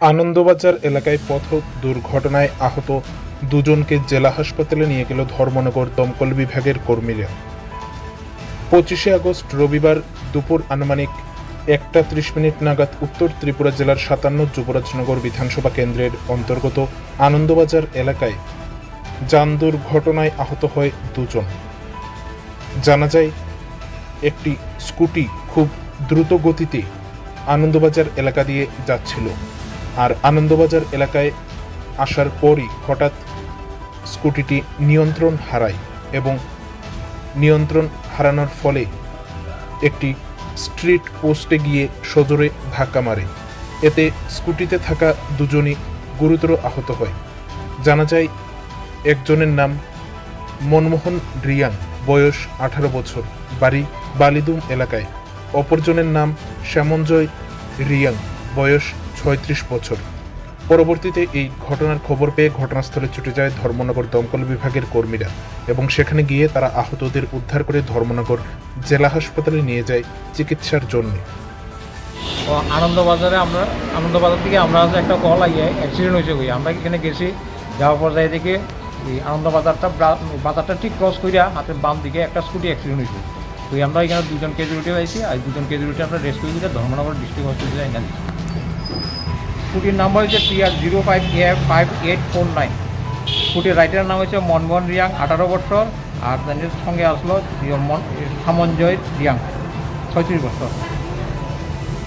আনন্দবাজার এলাকায় পথ দুর্ঘটনায় আহত দুজনকে জেলা হাসপাতালে নিয়ে গেল ধর্মনগর দমকল বিভাগের কর্মীরা। পঁচিশে আগস্ট রবিবার দুপুর আনুমানিক একটা ত্রিশ মিনিট নাগাদ উত্তর ত্রিপুরা জেলার সাতান্ন যুবরাজনগর বিধানসভা কেন্দ্রের অন্তর্গত আনন্দবাজার এলাকায় যান দুর্ঘটনায় আহত হয় দুজন। জানা যায়, একটি স্কুটি খুব দ্রুত গতিতে আনন্দবাজার এলাকা দিয়ে যাচ্ছিল। আর আনন্দবাজার এলাকায় আসার পরই হঠাৎ স্কুটিটি নিয়ন্ত্রণ হারায় এবং নিয়ন্ত্রণ হারানোর ফলে একটি স্ট্রিট পোস্টে গিয়ে সজোরে ধাক্কা মারে। এতে স্কুটিতে থাকা দুজনই গুরুতর আহত হয়। জানা যায়, একজনের নাম মনমোহন রিয়াং বয়স আঠারো বছর, বাড়ি বালিদুম এলাকায়। অপরজনের নাম শ্যামঞ্জয় রিয়াং বয়স ছয়ত্রিশ বছর। পরবর্তীতে এই ঘটনার খবর পেয়ে ঘটনাস্থলে ছুটে যায় ধর্মনগর দমকল বিভাগের কর্মীরা এবং সেখানে গিয়ে তারা আহতদের উদ্ধার করে ধর্মনগর জেলা হাসপাতালে নিয়ে যায় চিকিৎসার জন্য। আনন্দবাজারে আমরা, আনন্দবাজার থেকে আমরা একটা কল আইয়ে অ্যাক্সিডেন্ট হয়েছে ওই আমরা এখানে গেছি, যাওয়ার পর যাই দেখি, এই আনন্দবাজারটা বাজারটা ঠিক ক্রস করিয়া হাতের বাম দিকে একটা স্কুটি অ্যাক্সিডেন্ট হয়েছে। এই আমরা এখানে দুজন কেজুরিটি হয়েছি আর দুজন কেজুরিটি আমরা রেস্কিউ করে ধর্মনগর ডিস্ট্রিক্ট হসপিটালে দিচ্ছি স্কুটির নাম্বার হচ্ছে TR zero five A five eight four nine. স্কুটির রাইটারের নাম হচ্ছে মনমোহন রিয়াং, আঠারো বছর। আর সঙ্গে আসলো সামঞ্জয় রিয়াং ছত্রিশ বছর।